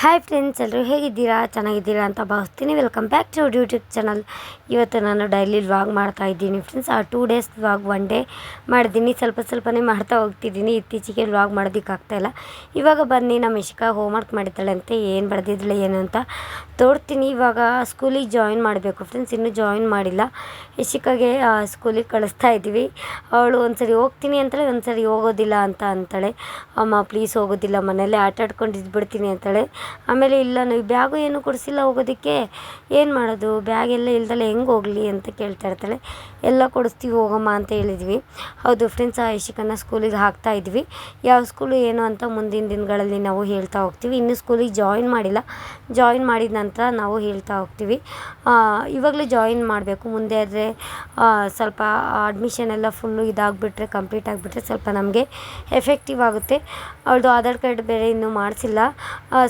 Hi friends ಎಲ್ಲರೂ ಹೇಗಿದ್ದೀರಾ? ಚೆನ್ನಾಗಿದ್ದೀರಾ ಅಂತ ಭಾವಿಸ್ತೀನಿ. Welcome back to YouTube channel ಇವತ್ತು ನಾನು ಡೈಲಿ ವ್ಲಾಗ್ ಮಾಡ್ತಾ ಇದ್ದೀನಿ ಫ್ರೆಂಡ್ಸ್ ಆ two days vlog one day ಮಾಡಿದ್ದೀನಿ ಸ್ವಲ್ಪ ಸ್ವಲ್ಪನೇ ಮಾಡ್ತಾ ಹೋಗ್ತಿದ್ದೀನಿ. ಇತ್ತೀಚೆಗೆ ವ್ಲಾಗ್ ಮಾಡೋದಕ್ಕಾಗ್ತಾಯಿಲ್ಲ ಇವಾಗ ಬನ್ನಿ, ನಮ್ಮ ಇಶಿಕಾ ಹೋಮ್ವರ್ಕ್ ಮಾಡಿದ್ದಾಳೆ ಅಂತ. ಏನು ಬರೆದಿದ್ದಾಳೆ, ಏನು ಅಂತ ತೋರ್ತೀನಿ. ಇವಾಗ ಸ್ಕೂಲಿಗೆ ಜಾಯಿನ್ ಮಾಡಬೇಕು ಫ್ರೆಂಡ್ಸ್ ಇನ್ನೂ ಜಾಯಿನ್ ಮಾಡಿಲ್ಲ. ಇಶಿಕಾಗೆ ಸ್ಕೂಲಿಗೆ ಕಳಿಸ್ತಾ ಇದ್ದೀವಿ. ಅವಳು ಒಂದ್ಸರಿ ಹೋಗ್ತೀನಿ ಅಂತಾಳೆ, ಒಂದ್ಸರಿ ಹೋಗೋದಿಲ್ಲ ಅಂತ ಅಂತಾಳೆ. ಅಮ್ಮ ಪ್ಲೀಸ್ ಹೋಗೋದಿಲ್ಲ. ಮನೆಯಲ್ಲೇ ಆಟ ಆಡ್ಕೊಂಡು ಇದ್ಬಿಡ್ತೀನಿ ಅಂತಾಳೆ. ಆಮೇಲೆ ಇಲ್ಲ, ನೀವು ಬ್ಯಾಗು ಏನು ಕೊಡಿಸಿಲ್ಲ ಹೋಗೋದಕ್ಕೆ, ಏನು ಮಾಡೋದು? ಬ್ಯಾಗ್ ಎಲ್ಲ ಇಲ್ದಲೆ ಹೆಂಗೆ ಹೋಗಲಿ ಅಂತ ಕೇಳ್ತಾ ಇರ್ತಾಳೆ. ಎಲ್ಲ ಕೊಡಿಸ್ತೀವಿ, ಹೋಗಮ್ಮ ಅಂತ ಹೇಳಿದ್ವಿ. ಹೌದು ಫ್ರೆಂಡ್ಸ್ ಆ ಇಶಿಕನ್ನ ಸ್ಕೂಲಿಗೆ ಹಾಕ್ತಾ ಇದ್ವಿ. ಯಾವ ಸ್ಕೂಲು ಏನು ಅಂತ ಮುಂದಿನ ದಿನಗಳಲ್ಲಿ ನಾವು ಹೇಳ್ತಾ ಹೋಗ್ತೀವಿ. ಇನ್ನು ಸ್ಕೂಲಿಗೆ ಜಾಯಿನ್ ಮಾಡಿಲ್ಲ. ಜಾಯಿನ್ ಮಾಡಿದ ನಂತರ ನಾವು ಹೇಳ್ತಾ ಹೋಗ್ತೀವಿ. ಇವಾಗಲೇ ಜಾಯಿನ್ ಮಾಡಬೇಕು. ಮುಂದೆ ಆದರೆ ಸ್ವಲ್ಪ ಅಡ್ಮಿಷನ್ ಎಲ್ಲ ಫುಲ್ಲು ಇದಾಗಿಬಿಟ್ರೆ ಕಂಪ್ಲೀಟ್ ಆಗಿಬಿಟ್ರೆ ಸ್ವಲ್ಪ ನಮಗೆ ಎಫೆಕ್ಟಿವ್ ಆಗುತ್ತೆ. ಅವಳದು ಆಧಾರ್ ಕಾರ್ಡ್ ಬೇರೆ ಇನ್ನೂ ಮಾಡಿಸಿಲ್ಲ.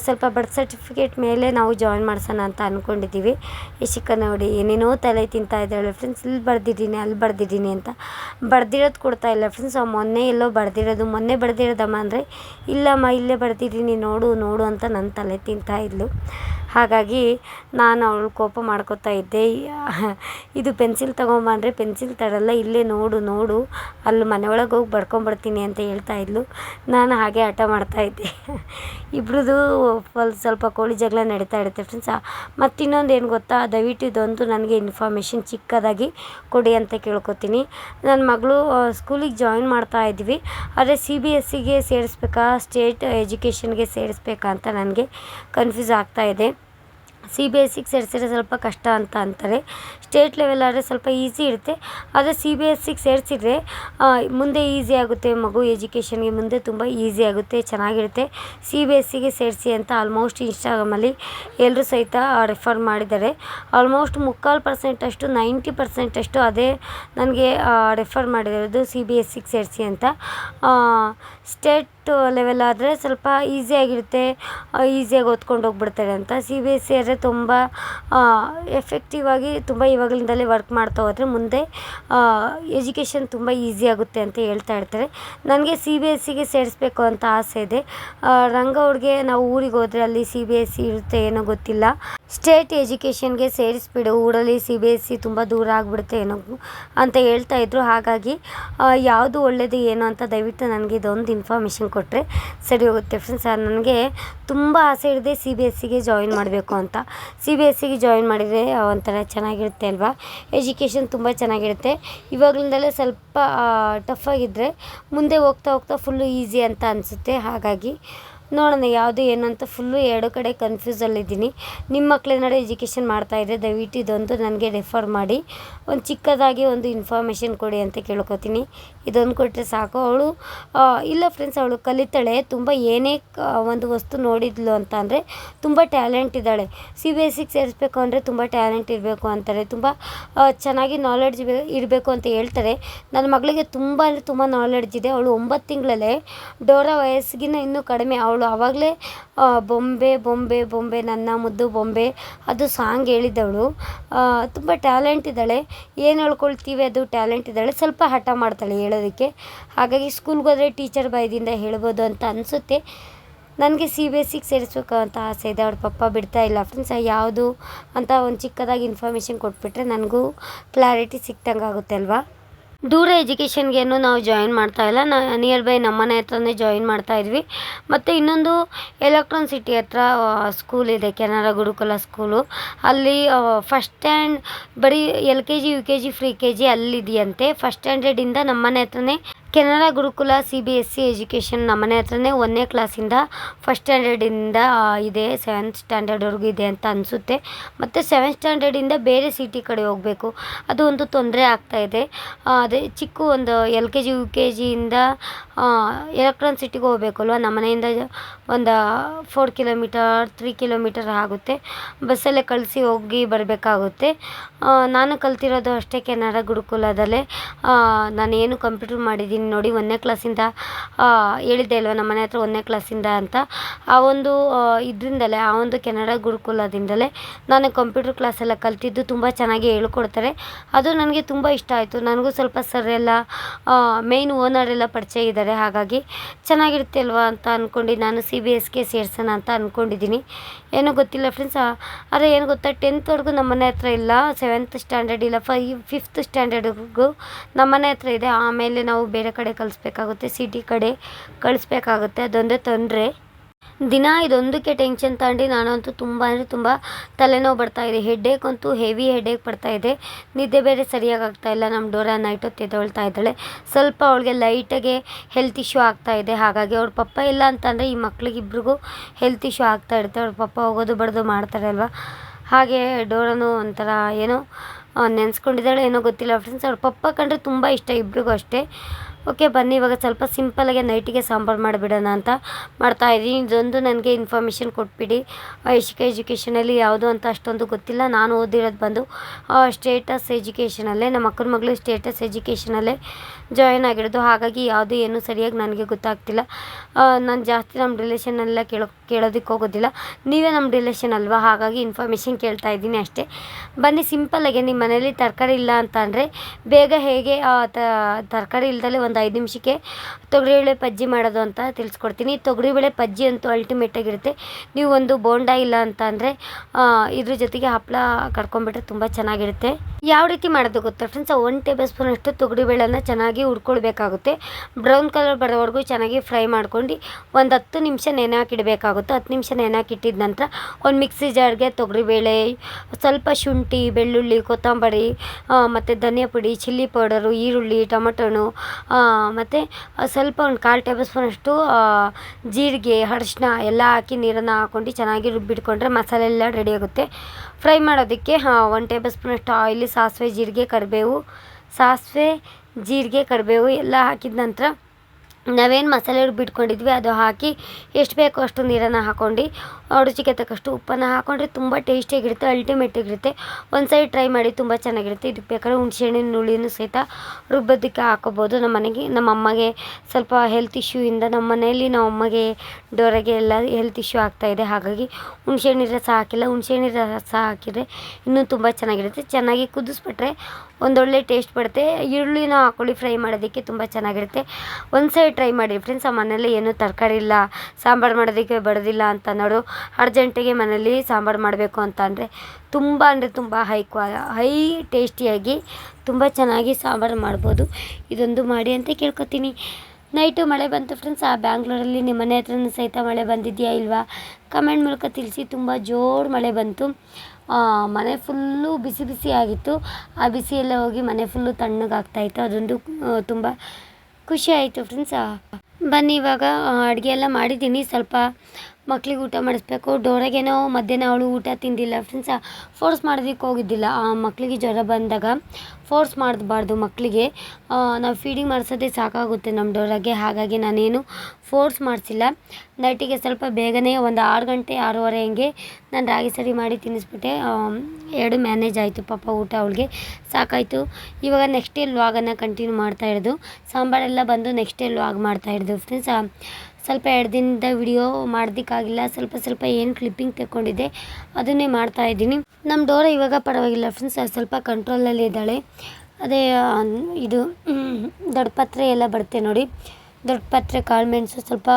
ಸ್ವಲ್ಪ ಬರ್ತ್ ಸರ್ಟಿಫಿಕೇಟ್ ಮೇಲೆ ನಾವು ಜಾಯಿನ್ ಮಾಡ್ಸೋಣ ಅಂತ ಅಂದ್ಕೊಂಡಿದ್ದೀವಿ ಇಶಿಕ ನೋಡಿ, ಏನೇನೋ ತಲೆ ತಿಂತಾ ಇದ್ದಾಳೆ ಫ್ರೆಂಡ್ಸ್ ಇಲ್ಲಿ ಬರ್ದಿದ್ದೀನಿ ಅಲ್ಲಿ ಬರ್ದಿದ್ದೀನಿ ಅಂತ. ಬರ್ದಿರೋದು ಕೊಡ್ತಾ ಇಲ್ಲ ಫ್ರೆಂಡ್ಸ್ ಮೊನ್ನೆ ಎಲ್ಲೋ ಬರ್ದಿರೋದು, ಮೊನ್ನೆ ಬರ್ದಿರೋದಮ್ಮ ಅಂದರೆ, ಇಲ್ಲಮ್ಮ, ಇಲ್ಲೇ ಬರ್ದಿದ್ದೀನಿ, ನೋಡು ನೋಡು ಅಂತ ನನ್ನ ತಲೆ ತಿಂತಾ ಇದ್ಲು. ಹಾಗಾಗಿ ನಾನು ಅವಳು ಕೋಪ ಮಾಡ್ಕೋತಾ ಇದ್ದೆ. ಇದು ಪೆನ್ಸಿಲ್ ಅಂದರೆ ಪೆನ್ಸಿಲ್ ತರಲ್ಲ, ಇಲ್ಲೇ ನೋಡು ನೋಡು ಅಲ್ಲಿ ಮನೆಯೊಳಗೆ ಹೋಗಿ ಬಡ್ಕೊಂಬರ್ತೀನಿ ಅಂತ ಹೇಳ್ತಾ ಇದ್ಲು. ನಾನು ಹಾಗೆ ಹಠ ಮಾಡ್ತಾ ಇದ್ದೆ. ಇಬ್ರದ್ದು ಫಲ್ ಸ್ವಲ್ಪ ಕೋಳಿ ಜಗಳ ನಡೀತಾ ಇರುತ್ತೆ ಫ್ರೆಂಡ್ಸ್ ಮತ್ತು ಇನ್ನೊಂದು ಏನು ಗೊತ್ತಾ? ದಯವಿಟ್ಟು ಇದೊಂದು ನನಗೆ ಇನ್ಫಾರ್ಮೇಷನ್ ಚಿಕ್ಕದಾಗಿ ಕೊಡಿ ಅಂತ ಕೇಳ್ಕೊತೀನಿ. ನನ್ನ ಮಗಳು ಸ್ಕೂಲಿಗೆ ಜಾಯಿನ್ ಮಾಡ್ತಾ ಇದ್ವಿ. ಆದರೆ ಸಿ ಬಿ ಎಸ್ ಸಿಗೆ ಸೇರಿಸ್ಬೇಕಾ ಸ್ಟೇಟ್ ಎಜುಕೇಷನ್ಗೆ ಸೇರಿಸ್ಬೇಕಾ ಅಂತ ನನಗೆ ಕನ್ಫ್ಯೂಸ್ ಆಗ್ತಾ ಇದೆ. ಸಿ ಬಿ ಎಸ್ ಸಿಗೆ ಸೇರಿಸಿದ್ರೆ ಸ್ವಲ್ಪ ಕಷ್ಟ ಅಂತ ಅಂತಾರೆ. ಸ್ಟೇಟ್ ಲೆವೆಲ್ ಆದರೆ ಸ್ವಲ್ಪ ಈಸಿ ಇರುತ್ತೆ. ಆದರೆ ಸಿ ಬಿ ಎಸ್ ಸಿಗೆ ಸೇರಿಸಿದ್ರೆ ಮುಂದೆ ಈಸಿ ಆಗುತ್ತೆ ಮಗು ಎಜುಕೇಷನ್ಗೆ, ಮುಂದೆ ತುಂಬ ಈಸಿ ಆಗುತ್ತೆ, ಚೆನ್ನಾಗಿರುತ್ತೆ. ಸಿ ಬಿ ಎಸ್ ಸಿಗೆ ಸೇರಿಸಿ ಅಂತ ಆಲ್ಮೋಸ್ಟ್ ಇನ್ಸ್ಟಾಗ್ರಾಮಲ್ಲಿ ಎಲ್ಲರೂ ಸಹಿತ ರೆಫರ್ ಮಾಡಿದ್ದಾರೆ. ಆಲ್ಮೋಸ್ಟ್ ಮುಕ್ಕಾಲು ಪರ್ಸೆಂಟಷ್ಟು ನೈಂಟಿ ಪರ್ಸೆಂಟಷ್ಟು ಅದೇ ನನಗೆ ರೆಫರ್ ಮಾಡಿರೋದು ಸಿ ಬಿ ಎಸ್ ಸಿಗೆ ಸೇರಿಸಿ ಅಂತ. ಸ್ಟೇಟ್ ಲೆವೆಲ್ ಆದರೆ ಸ್ವಲ್ಪ ಈಸಿಯಾಗಿರುತ್ತೆ ಈಸಿಯಾಗಿ ಓದ್ಕೊಂಡು ಹೋಗ್ಬಿಡ್ತಾರೆ ಅಂತ. ಸಿ ಬಿ ಎಸ್ ಸಿ ಆದರೆ ತುಂಬ ಎಫೆಕ್ಟಿವ್ ಆಗಿ ತುಂಬ ಇವಾಗಲಿಂದಲೇ ವರ್ಕ್ ಮಾಡ್ತಾ ಹೋದರೆ ಮುಂದೆ ಎಜುಕೇಷನ್ ತುಂಬ ಈಸಿ ಆಗುತ್ತೆ ಅಂತ ಹೇಳ್ತಾ ಇರ್ತಾರೆ. ನನಗೆ ಸಿ ಬಿ ಎಸ್ ಸಿಗೆ ಸೇರಿಸ್ಬೇಕು ಅಂತ ಆಸೆ ಇದೆ. ರಂಗ ಅವ್ರಿಗೆ ನಾವು ಊರಿಗೆ ಹೋದರೆ ಅಲ್ಲಿ ಸಿ ಬಿ ಎಸ್ ಸಿ ಇರುತ್ತೆ ಏನೋ ಗೊತ್ತಿಲ್ಲ. ಸ್ಟೇಟ್ ಎಜುಕೇಷನ್ಗೆ ಸೇರಿಸ್ಬಿಡು, ಊರಲ್ಲಿ ಸಿ ಬಿ ಎಸ್ ಸಿ ತುಂಬ ದೂರ ಆಗಿಬಿಡುತ್ತೆ ಏನೋ ಅಂತ ಹೇಳ್ತಾ ಇದ್ರು. ಹಾಗಾಗಿ ಯಾವುದು ಒಳ್ಳೆಯದು ಏನು ಅಂತ ದಯವಿಟ್ಟು ನನಗೆ ಇದೊಂದು ಇನ್ಫಾರ್ಮೇಷನ್ ಕೊಟ್ಟರೆ ಸರಿ ಹೋಗುತ್ತೆ ಫ್ರೆಂಡ್ಸ್. ನನಗೆ ತುಂಬ ಆಸೆ ಇದೆ ಸಿ ಬಿ ಎಸ್ ಸಿಗೆ ಜಾಯಿನ್ ಮಾಡಬೇಕು ಅಂತ. ಸಿ ಬಿ ಎಸ್ ಸಿಗೆ ಜಾಯಿನ್ ಮಾಡಿದರೆ ಒಂಥರ ಚೆನ್ನಾಗಿರುತ್ತೆ ಅಲ್ವಾ? ಎಜುಕೇಷನ್ ತುಂಬ ಚೆನ್ನಾಗಿರುತ್ತೆ. ಇವಾಗಲಿಂದಲೇ ಸ್ವಲ್ಪ ಟಫ್ ಆಗಿದ್ದರೆ ಮುಂದೆ ಹೋಗ್ತಾ ಹೋಗ್ತಾ ಫುಲ್ಲು ಈಸಿ ಅಂತ ಅನಿಸುತ್ತೆ. ಹಾಗಾಗಿ ನೋಡೋಣ, ಯಾವುದು ಏನಂತ ಫುಲ್ಲು ಎರಡು ಕಡೆ ಕನ್ಫ್ಯೂಸಲ್ಲಿದ್ದೀನಿ ನಿಮ್ಮ ಮಕ್ಕಳೇನಾದ್ರು ಎಜುಕೇಷನ್ ಮಾಡ್ತಾಯಿದ್ರೆ ದಯವಿಟ್ಟು ಇದೊಂದು ನನಗೆ ರೆಫರ್ ಮಾಡಿ. ಒಂದು ಚಿಕ್ಕದಾಗಿ ಒಂದು ಇನ್ಫಾರ್ಮೇಷನ್ ಕೊಡಿ ಅಂತ ಕೇಳ್ಕೊತೀನಿ. ಇದೊಂದು ಕೊಟ್ಟರೆ ಸಾಕು. ಅವಳು ಇಲ್ಲ ಫ್ರೆಂಡ್ಸ್ ಅವಳು ಕಲಿತಾಳೆ. ತುಂಬ ಏನೇ ಒಂದು ವಸ್ತು ನೋಡಿದ್ಲು ಅಂತ ಅಂದರೆ ತುಂಬ ಟ್ಯಾಲೆಂಟ್ ಇದ್ದಾಳೆ. ಸಿ ಬಿ ಎಸ್ ಸಿಗೆ ಸೇರಿಸ್ಬೇಕು ಅಂದರೆ ತುಂಬ ಟ್ಯಾಲೆಂಟ್ ಇರಬೇಕು ಅಂತಾರೆ. ತುಂಬ ಚೆನ್ನಾಗಿ ನಾಲೆಡ್ಜ್ ಇರಬೇಕು ಅಂತ ಹೇಳ್ತಾರೆ. ನನ್ನ ಮಗಳಿಗೆ ತುಂಬ ಅಂದರೆ ತುಂಬ ನಾಲೆಡ್ಜ್ ಇದೆ. ಅವಳು ಒಂಬತ್ತು ತಿಂಗಳಲ್ಲೇ ಡೋರ ವಯಸ್ಸಿಗಿನ್ನ ಇನ್ನೂ ಕಡಿಮೆ. ಅವಳು ಆವಾಗಲೇ ಬೊಂಬೆ ಬೊಂಬೆ ಬೊಂಬೆ, ನನ್ನ ಮುದ್ದು ಬೊಂಬೆ ಅದು ಸಾಂಗ್ ಹೇಳಿದ್ದವಳು ತುಂಬ ಟ್ಯಾಲೆಂಟ್ ಇದ್ದಾಳೆ. ಏನು ಹೇಳ್ಕೊಳ್ತೀವಿ ಅದು ಟ್ಯಾಲೆಂಟ್ ಇದ್ದಾಳೆ. ಸ್ವಲ್ಪ ಹಠ ಮಾಡ್ತಾಳೆ ಹೇಳೋದಕ್ಕೆ. ಹಾಗಾಗಿ ಸ್ಕೂಲ್ಗೆ ಹೋದರೆ ಟೀಚರ್ ಬಾಯದಿಂದ ಹೇಳ್ಬೋದು ಅಂತ ಅನಿಸುತ್ತೆ. ನನಗೆ ಸಿ ಬಿ ಎಸ್ ಸಿಗೆ ಸೇರಿಸ್ಬೇಕು ಅಂತ ಆಸೆ ಇದೆ. ಅವ್ರ ಪಪ್ಪ ಬಿಡ್ತಾ ಇಲ್ಲ. ಫ್ರೆಂಡ್ಸ್ ಯಾವುದು ಅಂತ ಒಂದು ಚಿಕ್ಕದಾಗಿ ಇನ್ಫಾರ್ಮೇಷನ್ ಕೊಟ್ಬಿಟ್ರೆ ನನಗೂ ಕ್ಲಾರಿಟಿ ಸಿಕ್ತಂಗೆ ಆಗುತ್ತೆ ಅಲ್ವಾ? ದೂರ ಎಜುಕೇಷನ್ಗೇನು ನಾವು ಜಾಯಿನ್ ಮಾಡ್ತಾ ಇಲ್ಲ. ನಾ ನಿಯರ್ ಬೈ ನಮ್ಮ ಮನೆ ಹತ್ರನೇ ಜಾಯಿನ್ ಮಾಡ್ತಾ ಇದ್ವಿ. ಮತ್ತು ಇನ್ನೊಂದು ಎಲೆಕ್ಟ್ರಾನ್ ಸಿಟಿ ಹತ್ರ ಸ್ಕೂಲ್ ಇದೆ, ಕೆನರಾ ಗುರುಕುಲ ಸ್ಕೂಲು. ಅಲ್ಲಿ ಫಸ್ಟ್ ಸ್ಟ್ಯಾಂಡ್ ಬರೀ L K G, U K G pre K G ಅಲ್ಲಿದೆಯಂತೆ. First ಸ್ಟ್ಯಾಂಡರ್ಡಿಂದ ನಮ್ಮನೆ ಹತ್ರನೇ Canara Gurukula C B S C education ನಮ್ಮನೆ ಹತ್ರನೇ ಒಂದನೇ ಕ್ಲಾಸಿಂದ ಫಸ್ಟ್ ಸ್ಟ್ಯಾಂಡರ್ಡಿಂದ ಇದೆ ಸೆವೆಂತ್ ಸ್ಟ್ಯಾಂಡರ್ಡ್ವರೆಗೂ ಇದೆ ಅಂತ ಅನಿಸುತ್ತೆ. ಮತ್ತು ಸೆವೆಂತ್ ಸ್ಟ್ಯಾಂಡರ್ಡಿಂದ ಬೇರೆ ಸಿಟಿ ಕಡೆ ಹೋಗಬೇಕು. ಅದು ಒಂದು ತೊಂದರೆ ಆಗ್ತಾಯಿದೆ ಅದೇ ಚಿಕ್ಕ ಒಂದು L K G U K ಜಿಯಿಂದ electronic ಸಿಟಿಗೆ ಹೋಗ್ಬೇಕಲ್ವ? ನಮ್ಮ ಮನೆಯಿಂದ ಒಂದು ಫೋರ್ ಕಿಲೋಮೀಟರ್ ತ್ರೀ ಕಿಲೋಮೀಟರ್ ಆಗುತ್ತೆ. ಬಸ್ಸಲ್ಲೇ ಕಳಿಸಿ ಹೋಗಿ ಬರಬೇಕಾಗುತ್ತೆ. ನಾನು ಕಲ್ತಿರೋದು ಅಷ್ಟೇ ಕೆನರಾ ಗುರುಕುಲದಲ್ಲೇ. ನಾನೇನು ಕಂಪ್ಯೂಟರ್ ಮಾಡಿದ್ದೀನಿ ನೋಡಿ ಒಂದನೇ ಕ್ಲಾಸಿಂದ ಹೇಳಿದ್ದೆ ಅಲ್ವ ನಮ್ಮ ಮನೆ ಹತ್ರ ಒಂದನೇ ಕ್ಲಾಸಿಂದ ಅಂತ. ಆ ಒಂದು ಇದರಿಂದಲೇ, ಆ ಒಂದು ಕೆನಡಾ ಗುರುಕುಲದಿಂದಲೇ ನಾನು ಕಂಪ್ಯೂಟರ್ ಕ್ಲಾಸೆಲ್ಲ ಕಲ್ತಿದ್ದು ತುಂಬ ಚೆನ್ನಾಗಿ ಹೇಳ್ಕೊಡ್ತಾರೆ. ಅದು ನನಗೆ ತುಂಬ ಇಷ್ಟ ಆಯಿತು. ನನಗೂ ಸ್ವಲ್ಪ ಸರ್ ಎಲ್ಲ ಮೇಯ್ನ್ ಓನರ್ ಎಲ್ಲ ಪರಿಚಯ ಇದ್ದಾರೆ. ಹಾಗಾಗಿ ಚೆನ್ನಾಗಿರುತ್ತೆ ಅಲ್ವಾ ಅಂತ ಅಂದ್ಕೊಂಡು ನಾನು ಸಿ ಬಿ ಎಸ್ಗೆ ಸೇರ್ಸೋಣ ಅಂತ ಅಂದ್ಕೊಂಡಿದ್ದೀನಿ ಏನೂ ಗೊತ್ತಿಲ್ಲ ಫ್ರೆಂಡ್ಸ್ ಆದರೆ ಏನು ಗೊತ್ತಾ ಟೆಂತ್ವರೆಗೂ ನಮ್ಮ ಮನೆ ಹತ್ರ ಇಲ್ಲ. ಸೆವೆಂತ್ ಸ್ಟ್ಯಾಂಡರ್ಡ್ ಇಲ್ಲ. ಫೈ ಫಿಫ್ತ್ ಸ್ಟ್ಯಾಂಡರ್ಡ್ಗೂ ನಮ್ಮ ಮನೆ ಹತ್ರ ಇದೆ. ಆಮೇಲೆ ನಾವು ಬೇರೆ ಕಡೆ ಕಳಿಸ್ಬೇಕಾಗುತ್ತೆ ಸಿಟಿ ಕಡೆ ಕಳಿಸ್ಬೇಕಾಗುತ್ತೆ. ಅದೊಂದೇ ತೊಂದರೆ. ದಿನ ಇದೊಂದಕ್ಕೆ ಟೆನ್ಷನ್ ತಗೊಂಡು ನಾನಂತೂ ತುಂಬ ಅಂದರೆ ತುಂಬ ತಲೆನೋವು ಇದೆ. ಹೆಡ್ಡೇಕ್ ಅಂತೂ ಹೆವಿ ಹೆಡ್ಡೇಕ್ ಇದೆ. ನಿದ್ದೆ ಬೇರೆ ಸರಿಯಾಗಿ ಆಗ್ತಾಯಿಲ್ಲ ನಮ್ಮ ಡೋರ ನೈಟ್ ಹೊತ್ತು ಎದ್ದೇಳ್ತಾ ಇದ್ದಾಳೆ. ಸ್ವಲ್ಪ ಅವಳಿಗೆ ಲೈಟಾಗೆ ಹೆಲ್ತ್ ಇಶ್ಯೂ ಇದೆ. ಹಾಗಾಗಿ ಅವ್ರ ಪಪ್ಪ ಇಲ್ಲ ಅಂತಂದರೆ ಈ ಮಕ್ಳಿಗಿಬ್ರಿಗೂ ಹೆಲ್ತ್ ಇಶ್ಯೂ ಆಗ್ತಾ ಇರುತ್ತೆ. ಅವ್ರ ಪಪ್ಪ ಹೋಗೋದು ಬಡ್ದು ಮಾಡ್ತಾರೆ ಅಲ್ವಾ? ಹಾಗೆ ಡೋರನು ಒಂಥರ ಏನೋ ನೆನೆಸ್ಕೊಂಡಿದ್ದಾಳೆ, ಏನೋ ಗೊತ್ತಿಲ್ಲ. ಫ್ರೆಂಡ್ಸ್ ಅವ್ರ ಪಪ್ಪ ಕಂಡ್ರೆ ತುಂಬ ಇಷ್ಟ. ಇಬ್ರಿಗೂ ಅಷ್ಟೇ. ಓಕೆ, ಬನ್ನಿ, ಇವಾಗ ಸ್ವಲ್ಪ ಸಿಂಪಲ್ಲಾಗೆ ನೈಟಿಗೆ ಸಾಂಬಾರು ಮಾಡಿಬಿಡೋಣ ಅಂತ ಮಾಡ್ತಾಯಿದ್ದೀನಿ ಇದೊಂದು ನನಗೆ ಇನ್ಫಾರ್ಮೇಷನ್ ಕೊಟ್ಬಿಡಿ. ಐಶಿಕ ಎಜುಕೇಷನಲ್ಲಿ ಯಾವುದು ಅಂತ ಅಷ್ಟೊಂದು ಗೊತ್ತಿಲ್ಲ. ನಾನು ಓದಿರೋದು ಬಂದು ಸ್ಟೇಟಸ್ ಎಜುಕೇಷನಲ್ಲೇ ನಮ್ಮ ಅಕ್ಕನ ಮಗಳು ಸ್ಟೇಟಸ್ ಎಜುಕೇಷನಲ್ಲೇ ಜಾಯಿನ್ ಆಗಿರೋದು. ಹಾಗಾಗಿ ಯಾವುದು ಏನು ಸರಿಯಾಗಿ ನನಗೆ ಗೊತ್ತಾಗ್ತಿಲ್ಲ. ನಾನು ಜಾಸ್ತಿ ನಮ್ಮ ರಿಲೇಷನ್ನೆಲ್ಲ ಕೇಳೋ, ಕೇಳೋದಕ್ಕೆ ಹೋಗೋದಿಲ್ಲ. ನೀವೇ ನಮ್ಮ ರಿಲೇಷನ್ ಅಲ್ವಾ? ಹಾಗಾಗಿ ಇನ್ಫಾರ್ಮೇಷನ್ ಕೇಳ್ತಾ ಇದ್ದೀನಿ ಅಷ್ಟೇ. ಬನ್ನಿ ಸಿಂಪಲ್ಲಾಗೆ ನಿಮ್ಮ ಮನೇಲಿ ತರಕಾರಿ ಇಲ್ಲ ಅಂತ ಅಂದರೆ ಬೇಗ ಹೇಗೆ ತರಕಾರಿ ಇಲ್ದಲೇ ಒಂದು ಐದು ನಿಮಿಷಕ್ಕೆ ತೊಗರಿಬೇಳೆ ಪಜ್ಜಿ ಮಾಡೋದು ಅಂತ ತಿಳಿಸ್ಕೊಡ್ತೀನಿ. ತೊಗರಿಬೇಳೆ ಪಜ್ಜಿ ಅಂತೂ ಅಲ್ಟಿಮೇಟಾಗಿರುತ್ತೆ ನೀವು ಒಂದು ಬೋಂಡ ಇಲ್ಲ ಅಂತ ಅಂದರೆ ಇದ್ರ ಜೊತೆಗೆ ಹಪ್ಪಳ ಕರ್ಕೊಂಬಿಟ್ರೆ ತುಂಬ ಚೆನ್ನಾಗಿರುತ್ತೆ. ಯಾವ ರೀತಿ ಮಾಡೋದು ಗೊತ್ತಾ ಫ್ರೆಂಡ್ಸ್ ಒನ್ ಟೇಬಲ್ ಸ್ಪೂನ್ ಅಷ್ಟು ತೊಗರಿಬೇಳೆನ ಚೆನ್ನಾಗಿ ಹುರ್ಕೊಳ್ಬೇಕಾಗುತ್ತೆ. ಬ್ರೌನ್ ಕಲರ್ ಬರೋವರೆಗೂ ಚೆನ್ನಾಗಿ ಫ್ರೈ ಮಾಡ್ಕೊಂಡು ಒಂದು ಹತ್ತು ನಿಮಿಷ ನೆನೆ ಹಾಕಿಡಬೇಕಾಗುತ್ತೆ ಹತ್ತು ನಿಮಿಷ ನೆನೆ ಹಾಕಿಟ್ಟಿದ ನಂತರ ಒಂದು ಮಿಕ್ಸಿ ಜಾರ್ಗೆ ತೊಗರಿಬೇಳೆ ಸ್ವಲ್ಪ ಶುಂಠಿ, ಬೆಳ್ಳುಳ್ಳಿ, ಕೊತ್ತಂಬರಿ ಮತ್ತು ಧನಿಯಾ ಪುಡಿ ಚಿಲ್ಲಿ ಪೌಡರು ಈರುಳ್ಳಿ ಟೊಮಟೊನು ಮತ್ತು ಸ್ವಲ್ಪ ಒಂದು ಕಾಲು ಟೇಬಲ್ ಸ್ಪೂನಷ್ಟು ಜೀರಿಗೆ ಅರಿಶಿನ ಎಲ್ಲ ಹಾಕಿ ನೀರನ್ನು ಹಾಕ್ಕೊಂಡು ಚೆನ್ನಾಗಿ ರುಬ್ಬಿಟ್ಕೊಂಡ್ರೆ ಮಸಾಲೆ ಎಲ್ಲ ರೆಡಿ ಆಗುತ್ತೆ. ಫ್ರೈ ಮಾಡೋದಕ್ಕೆ ಒನ್ ಟೇಬಲ್ ಸ್ಪೂನಷ್ಟು ಆಯಿಲು ಸಾಸಿವೆ ಜೀರಿಗೆ ಕರಿಬೇವು ಸಾಸಿವೆ ಜೀರಿಗೆ ಕರಿಬೇವು ಎಲ್ಲ ಹಾಕಿದ ನಂತರ ನಾವೇನು ಮಸಾಲೆ ಬಿಟ್ಕೊಂಡಿದ್ವಿ, ಅದು ಹಾಕಿ ಎಷ್ಟು ಬೇಕೋ ಅಷ್ಟು ನೀರನ್ನು ಹಾಕ್ಕೊಂಡು ರುಚಿಗೆ ತಕ್ಕಷ್ಟು ಉಪ್ಪನ್ನು ಹಾಕ್ಕೊಂಡ್ರೆ ತುಂಬ ಟೇಸ್ಟಿಯಾಗಿರುತ್ತೆ ಅಲ್ಟಿಮೇಟಾಗಿರುತ್ತೆ ಒಂದು ಸೈಡ್ ಟ್ರೈ ಮಾಡಿ ತುಂಬ ಚೆನ್ನಾಗಿರುತ್ತೆ. ಇದಕ್ಕೆ ಬೇಕಾದ್ರೆ ಹುಣಸೆಹಣ್ಣಿನ ಹುಳಿನೂ ಸಹಿತ ರುಬ್ಬೋದಕ್ಕೆ ಹಾಕೋಬೋದು. ನಮ್ಮ ಮನೆಗೆ, ನಮ್ಮ ಅಮ್ಮಗೆ ಸ್ವಲ್ಪ ಹೆಲ್ತ್ ಇಶ್ಯೂಯಿಂದ ನಮ್ಮ ಮನೆಯಲ್ಲಿ ನಮ್ಮ ಅಮ್ಮಗೆ ಡೋರೆಗೆ ಎಲ್ಲ ಹೆಲ್ತ್ ಇಶ್ಯೂ ಆಗ್ತಾಯಿದೆ ಹಾಗಾಗಿ ಹುಣಸೆಹಣ್ಣಿನ ರಸ ಹಾಕಿಲ್ಲ ಹುಣಸೆಹಣ್ಣಿನ ರಸ ಹಾಕಿದರೆ ಇನ್ನೂ ತುಂಬ ಚೆನ್ನಾಗಿರುತ್ತೆ. ಚೆನ್ನಾಗಿ ಕುದಿಸ್ಬಿಟ್ರೆ ಒಂದೊಳ್ಳೆ ಟೇಸ್ಟ್ ಬರುತ್ತೆ. ಈರುಳ್ಳಿನ ಹಾಕೊಳ್ಳಿ ಫ್ರೈ ಮಾಡೋದಕ್ಕೆ ತುಂಬ ಚೆನ್ನಾಗಿರುತ್ತೆ. ಒಂದು ಸೈಡ್ ಟ್ರೈ ಮಾಡಿ ಫ್ರೆಂಡ್ಸ್ ಆ ಮನೇಲಿ ಏನೂ ತರಕಾರಿ ಇಲ್ಲ, ಸಾಂಬಾರು ಮಾಡೋದಕ್ಕೆ ಬರೋದಿಲ್ಲ ಅಂತ ನೋಡು ಅರ್ಜೆಂಟಿಗೆ ಮನೇಲಿ ಸಾಂಬಾರು ಮಾಡಬೇಕು ಅಂತ ಅಂದರೆ ತುಂಬ ಅಂದರೆ ತುಂಬ ಹೈ ಕ್ವಾ ಹೈ ಟೇಸ್ಟಿಯಾಗಿ ತುಂಬ ಚೆನ್ನಾಗಿ ಸಾಂಬಾರು ಮಾಡ್ಬೋದು. ಇದೊಂದು ಮಾಡಿ ಅಂತ ಕೇಳ್ಕೊತೀನಿ. ನೈಟು ಮಳೆ ಬಂತು ಫ್ರೆಂಡ್ಸ್ ಆ ಬ್ಯಾಂಗ್ಳೂರಲ್ಲಿ ನಿಮ್ಮ ಮನೆ ಹತ್ರನೂ ಸಹಿತ ಮಳೆ ಬಂದಿದೆಯಾ ಇಲ್ವಾ? ಕಮೆಂಟ್ ಮೂಲಕ ತಿಳಿಸಿ, ತುಂಬ ಜೋರು ಮಳೆ ಬಂತು. ಮನೆ ಫುಲ್ಲು ಬಿಸಿ ಬಿಸಿ ಆಗಿತ್ತು. ಆ ಬಿಸಿಯೆಲ್ಲ ಹೋಗಿ ಮನೆ ಫುಲ್ಲು ತಣ್ಣಗಾಗ್ತಾಯಿತ್ತು ಅದೊಂದು ತುಂಬ ಖುಷಿ ಆಯಿತು ಫ್ರೆಂಡ್ಸ್ ಬನ್ನಿ ಇವಾಗ ಅಡುಗೆ ಎಲ್ಲ ಮಾಡಿದ್ದೀನಿ. ಸ್ವಲ್ಪ ಮಕ್ಳಿಗೆ ಊಟ ಮಾಡಿಸ್ಬೇಕು. ಡೋರೆಗೇನೋ ಮಧ್ಯಾಹ್ನ ಅವಳು ಊಟ ತಿಂದಿಲ್ಲ. ಫ್ರೆಂಡ್ಸ ಫೋರ್ಸ್ ಮಾಡೋದಕ್ಕೆ ಹೋಗಿದ್ದಿಲ್ಲ. ಆ ಮಕ್ಕಳಿಗೆ ಜ್ವರ ಬಂದಾಗ ಫೋರ್ಸ್ ಮಾಡಬಾರ್ದು ಮಕ್ಕಳಿಗೆ ನಾವು ಫೀಡಿಂಗ್ ಮಾಡಿಸೋದೇ ಸಾಕಾಗುತ್ತೆ ನಮ್ಮ ಡೋರಾಗೆ ಹಾಗಾಗಿ ನಾನೇನು ಫೋರ್ಸ್ ಮಾಡಿಸಿಲ್ಲ. ನೈಟಿಗೆ ಸ್ವಲ್ಪ ಬೇಗನೆ ಒಂದು ಆರು ಗಂಟೆ, ಆರೂವರೆ ಹಂಗೆ ನಾನು ರಾಗಿ ಸರಿ ಮಾಡಿ ತಿನ್ನಿಸ್ಬಿಟ್ಟೆ. ಎರಡು ಮ್ಯಾನೇಜ್ ಆಯಿತು. ಪಾಪ ಊಟ ಅವಳಿಗೆ ಸಾಕಾಯಿತು. ಇವಾಗ ನೆಕ್ಸ್ಟ್ ಡೇ ಲಾಗನ್ನು ಕಂಟಿನ್ಯೂ ಮಾಡ್ತಾ ಇರೋದು. ಸಾಂಬಾರೆಲ್ಲ ಬಂದು ನೆಕ್ಸ್ಟ್ ಡೇ ಲಾಗ್ ಮಾಡ್ತಾ ಇರೋದು. ಫ್ರೆಂಡ್ಸ್ ಸ್ವಲ್ಪ ಎರಡು ದಿನದ ವಿಡಿಯೋ ಮಾಡೋದಕ್ಕಾಗಿಲ್ಲ. ಸ್ವಲ್ಪ ಸ್ವಲ್ಪ ಏನು ಕ್ಲಿಪ್ಪಿಂಗ್ ತಗೊಂಡಿದ್ದೆ ಅದನ್ನೇ ಮಾಡ್ತಾ ಇದ್ದೀನಿ. ನಮ್ಮ ಡೋರ ಇವಾಗ ಪರವಾಗಿಲ್ಲ ಫ್ರೆಂಡ್ಸ್ ಸ್ವಲ್ಪ ಕಂಟ್ರೋಲಲ್ಲಿ ಇದ್ದಾಳೆ. ಅದೇ ಇದು ದೊಡ್ಡಪತ್ರೆ ಎಲ್ಲ ಬರುತ್ತೆ ನೋಡಿ. ದೊಡ್ಡಪತ್ರೆ ಕಾಳು ಮೆಣಸು ಸ್ವಲ್ಪ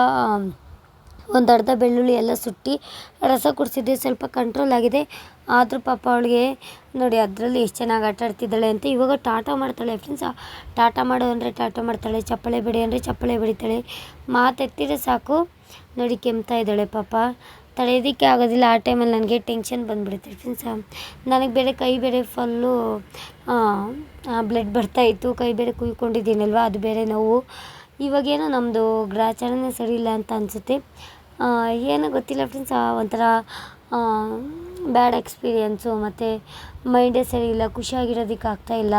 ಒಂದು ಅರ್ಧ ಬೆಳ್ಳುಳ್ಳಿ ಎಲ್ಲ ಸುಟ್ಟು ರಸ ಕುಡಿಸಿದ್ದೆ ಸ್ವಲ್ಪ ಕಂಟ್ರೋಲ್ ಆಗಿದೆ. ಆದರೂ ಪಾಪ ಅವಳಿಗೆ, ನೋಡಿ ಅದರಲ್ಲಿ ಎಷ್ಟು ಚೆನ್ನಾಗಿ ಆಟ ಆಡ್ತಿದ್ದಾಳೆ ಅಂತ ಇವಾಗ ಟಾಟಾ ಮಾಡ್ತಾಳೆ ಫ್ರೆಂಡ್ಸ್ ಟಾಟಾ ಮಾಡು ಅಂದರೆ ಟಾಟಾ ಮಾಡ್ತಾಳೆ, ಚಪ್ಪಳೆ ಬಿಡಿ ಅಂದರೆ ಚಪ್ಪಳೆ ಬಿಡಿತಾಳೆ. ಮಾತೆತ್ತಿದ್ರೆ ಸಾಕು. ನೋಡಿ ಕೆಮ್ತಾ ಇದ್ದಾಳೆ ಪಾಪ. ತಡೆಯೋದಕ್ಕೆ ಆಗೋದಿಲ್ಲ, ಆ ಟೈಮಲ್ಲಿ ನನಗೆ ಟೆನ್ಷನ್ ಬಂದುಬಿಡುತ್ತೆ ಫ್ರೆಂಡ್ಸ್ ನನಗೆ ಬೇರೆ ಕೈ ಬೇರೆ ಫುಲ್ಲು ಬ್ಲಡ್ ಬರ್ತಾಯಿತ್ತು ಕೈ ಬೇರೆ ಕುಯ್ಕೊಂಡಿದ್ದೀನಲ್ವ, ಅದು ಬೇರೆ ನೋವು. ಇವಾಗೇನೋ ನಮ್ಮದು ಗ್ರಾಚಾರನೇ ಸರಿ ಇಲ್ಲ ಅಂತ ಅನಿಸುತ್ತೆ. ಏನೋ ಗೊತ್ತಿಲ್ಲ ಫ್ರೆಂಡ್ಸ್ ಒಂಥರ ಬ್ಯಾಡ್ ಎಕ್ಸ್ಪೀರಿಯೆನ್ಸು ಮತ್ತು ಮೈಂಡೇ ಸರಿ ಇಲ್ಲ ಖುಷಿಯಾಗಿರೋದಕ್ಕೆ ಆಗ್ತಾಯಿಲ್ಲ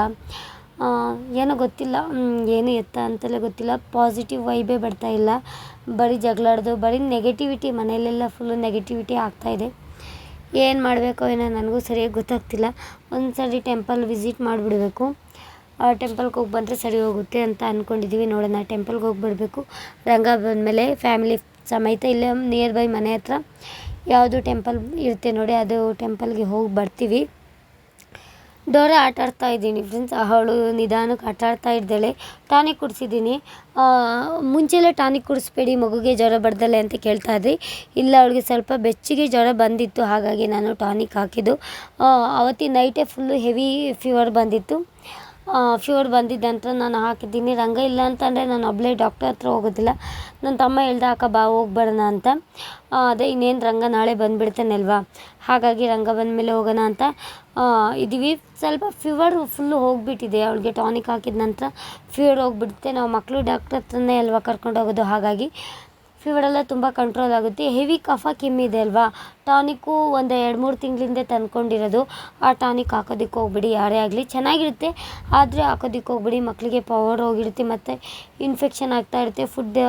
ಏನೋ ಗೊತ್ತಿಲ್ಲ ಏನು ಎತ್ತ ಅಂತಲೇ ಗೊತ್ತಿಲ್ಲ. ಪಾಸಿಟಿವ್ ವೈಬೇ ಬರ್ತಾಯಿಲ್ಲ ಬರೀ ಜಗಳಾಡ್ದು, ಬರೀ ನೆಗೆಟಿವಿಟಿ ಮನೆಯಲ್ಲೆಲ್ಲ ಫುಲ್ಲು ನೆಗೆಟಿವಿಟಿ ಆಗ್ತಾಯಿದೆ ಏನು ಮಾಡಬೇಕೋ ಏನೋ ನನಗೂ ಸರಿಯಾಗಿ ಗೊತ್ತಾಗ್ತಿಲ್ಲ. ಒಂದು ಸರಿ ಟೆಂಪಲ್ ವಿಸಿಟ್ ಮಾಡಿಬಿಡಬೇಕು ಟೆಂಪಲ್ಗೆ ಹೋಗಿ ಬಂದರೆ ಸರಿ ಹೋಗುತ್ತೆ ಅಂತ ಅಂದ್ಕೊಂಡಿದ್ದೀವಿ ನೋಡೋಣ ಟೆಂಪಲ್ಗೆ ಹೋಗಿ ಬರಬೇಕು. ರಂಗ ಬಂದಮೇಲೆ ಫ್ಯಾಮಿಲಿ ಸಮೇತ ಇಲ್ಲೇ ನಿಯರ್ ಬೈ ಮನೆ ಹತ್ರ ಯಾವುದು ಟೆಂಪಲ್ ಇರುತ್ತೆ ನೋಡಿ, ಅದು ಟೆಂಪಲ್ಗೆ ಹೋಗಿ ಬರ್ತೀವಿ. ಡೋರೆ ಆಟ ಆಡ್ತಾ ಇದ್ದೀನಿ ಫ್ರೆಂಡ್ಸ್ ಅವಳು ನಿಧಾನಕ್ಕೆ ಆಟ ಆಡ್ತಾ ಇದ್ದಾಳೆ. ಟಾನಿಕ್ ಕುಡಿಸಿದ್ದೀನಿ. ಮುಂಚೆಲ್ಲ ಟಾನಿಕ್ ಕುಡಿಸ್ಬೇಡಿ, ಮಗುಗೆ ಜ್ವರ ಬರ್ದಲೆ ಅಂತ ಕೇಳ್ತಾ ಇದ್ರಿ. ಇಲ್ಲ, ಅವಳಿಗೆ ಸ್ವಲ್ಪ ಬೆಚ್ಚಗೆ ಜ್ವರ ಬಂದಿತ್ತು, ಹಾಗಾಗಿ ನಾನು ಟಾನಿಕ್ ಹಾಕಿದ್ದು. ಅವತ್ತಿನ ನೈಟೇ ಫುಲ್ಲು ಹೆವಿ ಫೀವರ್ ಬಂದಿತ್ತು. ಫೀವರ್ ಬಂದಿದೆ ಅಂತ ನಾನು ಹಾಕಿದ್ದೀನಿ. ರಂಗ ಇಲ್ಲ ಅಂತಂದರೆ ನಾನು ಒಬ್ಬಳೇ ಡಾಕ್ಟರ್ ಹತ್ರ ಹೋಗೋದಿಲ್ಲ. ನನ್ನ ತಮ್ಮ ಹೇಳ್ದ, ಅಕ್ಕ, ಬಾ, ಹೋಗ್ಬರೋಣ ಅಂತ. ಅದೇ ಇನ್ನೇನು ರಂಗ ನಾಳೆ ಬಂದುಬಿಡ್ತಾನಲ್ವಾ ಹಾಗಾಗಿ ರಂಗ ಬಂದಮೇಲೆ ಹೋಗೋಣ ಅಂತ ಇದ್ದೀವಿ. ಸ್ವಲ್ಪ ಫೀವರ್ ಫುಲ್ಲು ಹೋಗಿಬಿಟ್ಟಿದೆ. ಅವಳಿಗೆ ಟಾನಿಕ್ ಹಾಕಿದ ನಂತರ ಫೀವರ್ ಹೋಗ್ಬಿಡುತ್ತೆ. ನಾವು ಮಕ್ಕಳು ಡಾಕ್ಟರ್ ಹತ್ರನೇ ಅಲ್ವಾ ಕರ್ಕೊಂಡು ಹೋಗೋದು ಹಾಗಾಗಿ ಫೀವರೆಲ್ಲ ತುಂಬ ಕಂಟ್ರೋಲ್ ಆಗುತ್ತೆ. ಹೆವಿ ಕಫ ಕೆಮ್ಮಿದೆ ಅಲ್ವಾ? ಟಾನಿಕ್ಕು ಒಂದು ಎರಡು ಮೂರು ತಿಂಗಳಿಂದ ತಂದ್ಕೊಂಡಿರೋದು. ಆ ಟಾನಿಕ್ ಹಾಕೋದಕ್ಕೆ ಹೋಗ್ಬಿಡಿ, ಯಾರೇ ಆಗಲಿ. ಚೆನ್ನಾಗಿರುತ್ತೆ. ಆದರೆ ಹಾಕೋದಕ್ಕೆ ಹೋಗ್ಬಿಡಿ ಮಕ್ಕಳಿಗೆ ಪವರ್ ಹೋಗಿರುತ್ತೆ ಮತ್ತು ಇನ್ಫೆಕ್ಷನ್ ಆಗ್ತಾ ಇರುತ್ತೆ. ಫುಡ್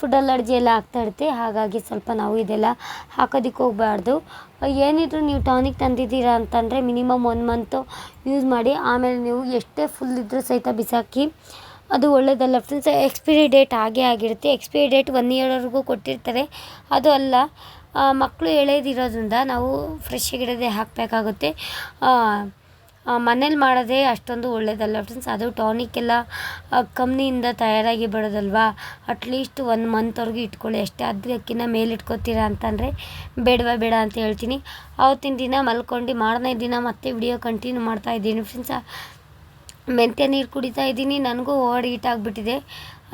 ಫುಡ್ ಅಲರ್ಜಿ ಎಲ್ಲ ಆಗ್ತಾ ಇರುತ್ತೆ. ಹಾಗಾಗಿ ಸ್ವಲ್ಪ ನಾವು ಇದೆಲ್ಲ ಹಾಕೋದಕ್ಕೆ ಹೋಗಬಾರ್ದು. ಏನಿದ್ರು ನೀವು ಟಾನಿಕ್ ತಂದಿದ್ದೀರಾ ಅಂತಂದರೆ ಮಿನಿಮಮ್ ಒನ್ ಮಂತು ಯೂಸ್ ಮಾಡಿ. ಆಮೇಲೆ ನೀವು ಎಷ್ಟೇ ಫುಲ್ ಇದ್ದರೂ ಸಹಿತ ಬಿಸಾಕಿ ಅದು ಒಳ್ಳೆಯದಲ್ಲ ಫ್ರೆಂಡ್ಸ್ ಎಕ್ಸ್ಪೈರಿ ಡೇಟ್ ಆಗೇ ಆಗಿರುತ್ತೆ. ಎಕ್ಸ್ಪೈರಿ ಡೇಟ್ ಒನ್ ಇಯರ್ವರೆಗೂ ಕೊಟ್ಟಿರ್ತಾರೆ. ಅದು ಅಲ್ಲ ಮಕ್ಕಳು ಎಳೆದಿರೋದ್ರಿಂದ ನಾವು ಫ್ರೆಶ್ ಗಿಡದೇ ಹಾಕಬೇಕಾಗುತ್ತೆ. ಮನೇಲಿ ಮಾಡೋದೇ ಅಷ್ಟೊಂದು ಒಳ್ಳೆಯದಲ್ಲ ಫ್ರೆಂಡ್ಸ್ ಅದು ಟಾನಿಕ್ ಎಲ್ಲ ಕಂಪ್ನಿಯಿಂದ ತಯಾರಾಗಿ ಬರೋದಲ್ವಾ? ಅಟ್ಲೀಸ್ಟ್ ಒನ್ ಮಂತ್ವರೆಗೂ ಇಟ್ಕೊಳ್ಳಿ ಅಷ್ಟೇ. ಅದಕ್ಕಿಂತ ಮೇಲೆ ಇಟ್ಕೋತೀರಾ ಅಂತಂದರೆ ಬೇಡವಾ ಬೇಡ ಅಂತ ಹೇಳ್ತೀನಿ. ಅವತ್ತಿನ ದಿನ ಮಲ್ಕೊಂಡು ಮಾರನೇ ದಿನ ಮತ್ತೆ ವಿಡಿಯೋ ಕಂಟಿನ್ಯೂ ಮಾಡ್ತಾ ಇದ್ದೀನಿ. ಫ್ರೆಂಡ್ಸ್ ಮೆಂತ್ಯ ನೀರು ಕುಡಿತಾ ಇದ್ದೀನಿ, ನನಗೂ ಓವರ್ ಹೀಟ್ ಆಗಿಬಿಟ್ಟಿದೆ.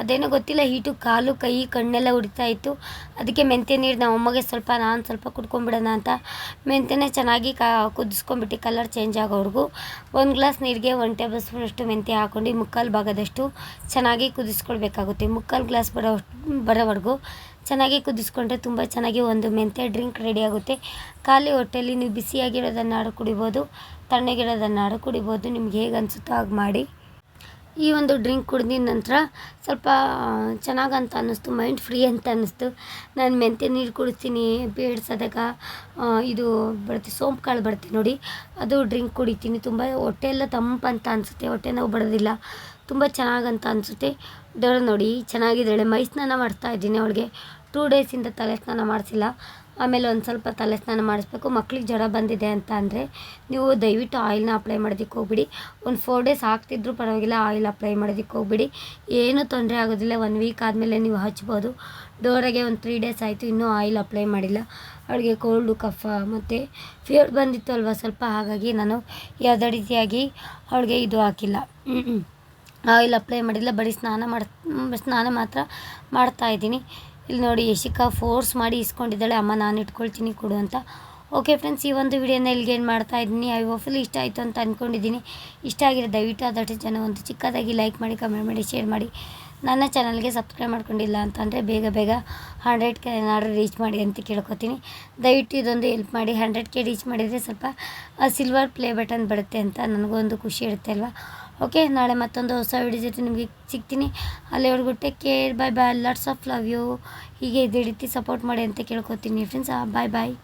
ಅದೇನೋ ಗೊತ್ತಿಲ್ಲ, ಹೀಟು ಕಾಲು, ಕೈ, ಕಣ್ಣೆಲ್ಲ ಉರಿತಾ ಇತ್ತು. ಅದಕ್ಕೆ ಮೆಂತ್ಯ ನೀರು ನಮ್ಮ ಅಮ್ಮಗೆ ಸ್ವಲ್ಪ, ನಾನು ಸ್ವಲ್ಪ ಕುಡ್ಕೊಂಬಿಡೋಣ ಅಂತ. ಮೆಂತ್ಯನೇ ಚೆನ್ನಾಗಿ ಕಾ, ಕುದಿಸ್ಕೊಂಬಿಟ್ಟು ಕಲರ್ ಚೇಂಜ್ ಆಗೋವರೆಗೂ ಒಂದು ಗ್ಲಾಸ್ ನೀರಿಗೆ ಒನ್ ಟೇಬಲ್ ಸ್ಪೂನಷ್ಟು ಮೆಂತ್ಯ ಹಾಕ್ಕೊಂಡು ಮುಕ್ಕಾಲು ಭಾಗದಷ್ಟು ಚೆನ್ನಾಗಿ ಕುದಿಸ್ಕೊಳ್ಬೇಕಾಗುತ್ತೆ. ಮುಕ್ಕಾಲು ಗ್ಲಾಸ್ ಬರೋ ಬರೋವರೆಗೂ ಚೆನ್ನಾಗಿ ಕುದಿಸ್ಕೊಂಡ್ರೆ ತುಂಬ ಚೆನ್ನಾಗಿ ಒಂದು ಮೆಂತ್ಯ ಡ್ರಿಂಕ್ ರೆಡಿ ಆಗುತ್ತೆ. ಖಾಲಿ ಹೊಟ್ಟೆಯಲ್ಲಿ ನೀವು ಬಿಸಿಯಾಗಿರೋದನ್ನಾರು ಕುಡಿಬೋದು. ತಣ್ಣಗಿರೋದನ್ನಾರು ಕುಡಿಬೋದು. ನಿಮ್ಗೆ ಹೇಗೆ ಅನಿಸುತ್ತೋ ಹಾಗೆ ಮಾಡಿ. ಈ ಒಂದು ಡ್ರಿಂಕ್ ಕುಡ್ದಿದ ನಂತರ ಸ್ವಲ್ಪ ಚೆನ್ನಾಗಂತ ಅನ್ನಿಸ್ತು. ಮೈಂಡ್ ಫ್ರೀ ಅಂತ ಅನ್ನಿಸ್ತು. ನಾನು ಮೆಂತ್ಯ ನೀರು ಕುಡಿಸ್ತೀನಿ ಬೇಡ್ಸದಾಗ ಇದು ಬರುತ್ತೆ, ಸೋಂಪು ಕಾಳು ಬರುತ್ತೆ ನೋಡಿ. ಅದು ಡ್ರಿಂಕ್ ಕುಡಿತೀನಿ. ತುಂಬ ಹೊಟ್ಟೆ ಎಲ್ಲ ತಂಪಂತ ಅನಿಸುತ್ತೆ. ಹೊಟ್ಟೆ ನೋವು ಬರೋದಿಲ್ಲ. ತುಂಬ ಚೆನ್ನಾಗಂತ ಅನಿಸುತ್ತೆ. ಡೋರ ನೋಡಿ ಚೆನ್ನಾಗಿದ್ದಾಳೆ ಮೈ ಸ್ನಾನ ಮಾಡ್ತಾ ಇದ್ದೀನಿ ಅವಳಿಗೆ. ಟೂ ಡೇಸಿಂದ ತಲೆ ಸ್ನಾನ ಮಾಡಿಸಿಲ್ಲ. ಆಮೇಲೆ ಒಂದು ಸ್ವಲ್ಪ ತಲೆ ಸ್ನಾನ ಮಾಡಿಸ್ಬೇಕು. ಮಕ್ಳಿಗೆ ಜ್ವರ ಬಂದಿದೆ ಅಂತ ಅಂದರೆ ನೀವು ದಯವಿಟ್ಟು ಆಯಿಲ್ನ ಅಪ್ಲೈ ಮಾಡೋದಕ್ಕೆ ಹೋಗ್ಬಿಡಿ. ಒಂದು ಫೋರ್ ಡೇಸ್ ಆಗ್ತಿದ್ರು ಪರವಾಗಿಲ್ಲ, ಆಯಿಲ್ ಅಪ್ಲೈ ಮಾಡೋದಕ್ಕೆ ಹೋಗ್ಬಿಡಿ. ಏನೂ ತೊಂದರೆ ಆಗೋದಿಲ್ಲ. ಒನ್ ವೀಕ್ ಆದಮೇಲೆ ನೀವು ಹಚ್ಬೋದು. ಡೋರಾಗೆ ಒಂದು ತ್ರೀ ಡೇಸ್ ಆಯಿತು, ಇನ್ನೂ ಆಯಿಲ್ ಅಪ್ಲೈ ಮಾಡಿಲ್ಲ. ಅವಳಿಗೆ ಕೋಲ್ಡು ಕಫ ಮತ್ತು ಫೀವರ್ ಬಂದಿತ್ತು ಅಲ್ವಾ ಸ್ವಲ್ಪ. ಹಾಗಾಗಿ ನಾನು ಯಾವುದೇ ರೀತಿಯಾಗಿ ಅವಳಿಗೆ ಇದು ಹಾಕಿಲ್ಲ. ಆಯಿಲ್ ಅಪ್ಲೈ ಮಾಡಿಲ್ಲ. ಬರೀ ಸ್ನಾನ ಮಾಡಿ, ಸ್ನಾನ ಮಾತ್ರ ಮಾಡ್ತಾ ಇದ್ದೀನಿ. ಇಲ್ಲಿ ನೋಡಿ ಯಶಿಕಾ ಫೋರ್ಸ್ ಮಾಡಿ ಇಸ್ಕೊಂಡಿದ್ದಾಳೆ. ಅಮ್ಮ, ನಾನು ಇಟ್ಕೊಳ್ತೀನಿ ಕೊಡು ಅಂತ. ಓಕೆ ಫ್ರೆಂಡ್ಸ್ ಈ ಒಂದು ವಿಡಿಯೋನ ಇಲ್ಲಿಗೆ ಏನು ಮಾಡ್ತಾ ಇದ್ದೀನಿ. ಐ ಹೋಪ್ಫುಲಿ ಇಷ್ಟ ಆಯಿತು ಅಂತ ಅಂದ್ಕೊಂಡಿದ್ದೀನಿ ಇಷ್ಟ ಆಗಿರೋ ದಯವಿಟ್ಟು ಆದಷ್ಟು ಜನ ಒಂದು ಚಿಕ್ಕದಾಗಿ ಲೈಕ್ ಮಾಡಿ ಕಮೆಂಟ್ ಮಾಡಿ ಶೇರ್ ಮಾಡಿ. ನನ್ನ ಚಾನಲ್ಗೆ ಸಬ್ಸ್ಕ್ರೈಬ್ ಮಾಡ್ಕೊಂಡಿಲ್ಲ ಅಂತಂದರೆ ಬೇಗ ಬೇಗ ಹಂಡ್ರೆಡ್ ಕೆ ಏನಾದರೂ ರೀಚ್ ಮಾಡಿ ಅಂತ ಕೇಳ್ಕೊತೀನಿ. ದಯವಿಟ್ಟು ಇದೊಂದು ಹೆಲ್ಪ್ ಮಾಡಿ. ಹಂಡ್ರೆಡ್ ಕೆ ರೀಚ್ ಮಾಡಿದರೆ ಸ್ವಲ್ಪ ಸಿಲ್ವರ್ ಪ್ಲೇ ಬಟನ್ ಬರುತ್ತೆ ಅಂತ ನನಗೂ ಒಂದು ಖುಷಿ ಇರುತ್ತೆ ಅಲ್ವಾ? ಓಕೆ ನಾಳೆ ಮತ್ತೊಂದು ಹೊಸ ವಿಡಿಯೋ ಜೊತೆ ನಿಮಗೆ ಸಿಗ್ತೀನಿ. ಅಲ್ಲಿವರೆಗೂ take care bye bye lots of love you ಹೀಗೆ ಇದೇ ರೀತಿ ಸಪೋರ್ಟ್ ಮಾಡಿ ಅಂತ ಕೇಳ್ಕೊತೀನಿ ಫ್ರೆಂಡ್ಸ್ ಬಾಯ್ ಬಾಯ್